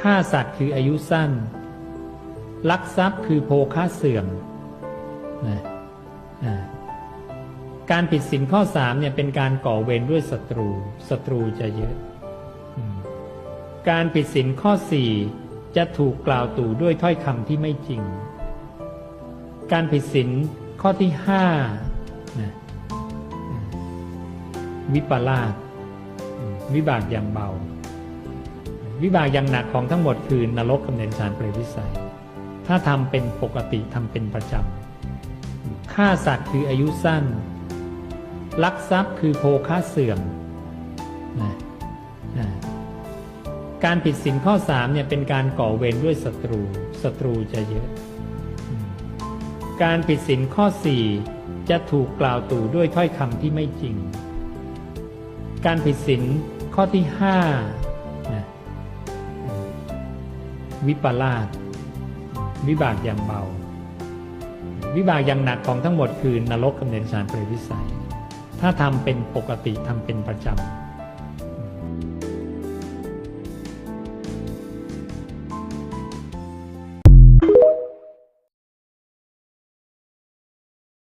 ฆ่าสัตว์คืออายุสั้น ลักทรัพย์คือโภคะเสื่อมนะการผิดศีลข้อสามเนี่ยเป็นการก่อเวรด้วยศัตรูศัตรูจะเยอะอการผิดศีลข้อสี่จะถูกกล่าวตู่ด้วยถ้อยคำที่ไม่จริง การผิดศีลข้อที่ห้าวิปลาสวิบากอย่างเบา วิบากอย่างหนักของทั้งหมดคือนรกกำเนิดฌานเปรตวิสัย ถ้าทำเป็นปกติทำเป็นประจำฆ่าสัตว์คืออายุสั้น ลักทรัพย์คือโภคะเสื่อมนะอ่าการผิดศีลข้อสามเนี่ยเป็นการก่อเวรด้วยศัตรูศัตรูจะเยอะ การผิดศีลข้อสี่จะถูกกล่าวตู่ด้วยถ้อยคำที่ไม่จริง การผิดศีลข้อที่ห้า วิปลาสวิบากอย่างเบา วิบากอย่างหนักของทั้งหมดคือนรกกำเนิดสารเปรตวิสัย ถ้าทำเป็นปกติทำเป็นประจำ